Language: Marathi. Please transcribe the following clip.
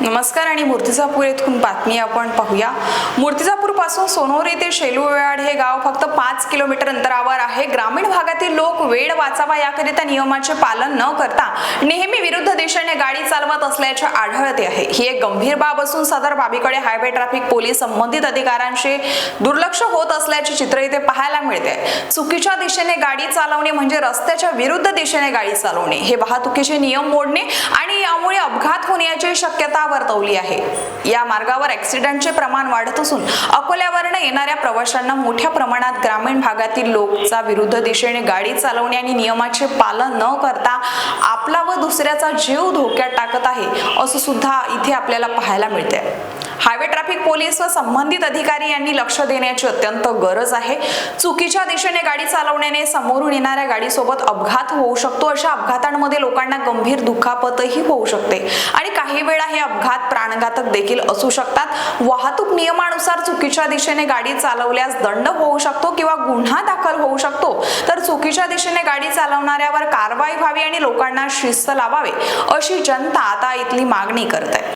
नमस्कार आणि मूर्तिजापूर येथून बातमी आपण पाहूया. मूर्तिजापूरपासून सोनोरी ते शेलूवाड हे गाव फक्त पाच किलोमीटर अंतरावर आहे. ग्रामीण भागातील लोक वेळ वाचावा याकरिता नियमाचे पालन न करता नेहमी विरुद्ध दिशेने गाडी चालवत असल्याचे आढळते आहे. ही एक गंभीर बाब असून सदर बाबीकडे हायवे ट्रॅफिक पोलीस संबंधित अधिकाऱ्यांशी दुर्लक्ष होत असल्याचे चित्र इथे पाहायला मिळते. चुकीच्या दिशेने गाडी चालवणे म्हणजे रस्त्याच्या विरुद्ध दिशेने गाडी चालवणे. हे वाहतुकीचे नियम मोडणे आणि अपघात होण्याची शक्यता वर्तवली आहे. या मार्गावर ऍक्सिडेंटचे प्रमाण वाढत असून अकोल्यावरनं येणाऱ्या प्रवाशांना मोठ्या प्रमाणात ग्रामीण भागातील लोकचा विरुद्ध दिशेने गाडी चालवणे आणि नियमाचे पालन न करता आपला व दुसऱ्याचा जीव धोक्यात टाकत आहे असं सुद्धा इथे आपल्याला पाहायला मिळते हायवे ट्रॅफिक पोलीस व संबंधित अधिकारी यांनी लक्ष देण्याची अत्यंत गरज आहे. चुकीच्या दिशेने गाडी चालवण्याने समोरून येणाऱ्या गाडीसोबत अपघात होऊ शकतो. अशा अपघातांमध्ये लोकांना गंभीर दुखापतही होऊ शकते. आणि काही वेळा हे अपघात प्राणघातक देखील असू शकतात. वाहतूक नियमानुसार चुकीच्या दिशेने गाडी चालवल्यास दंड होऊ शकतो किंवा गुन्हा दाखल होऊ शकतो. तर चुकीच्या दिशेने गाडी चालवणाऱ्यावर कारवाई व्हावी आणि लोकांना शिस्त लावावे अशी जनता आता इथली मागणी करत. आहे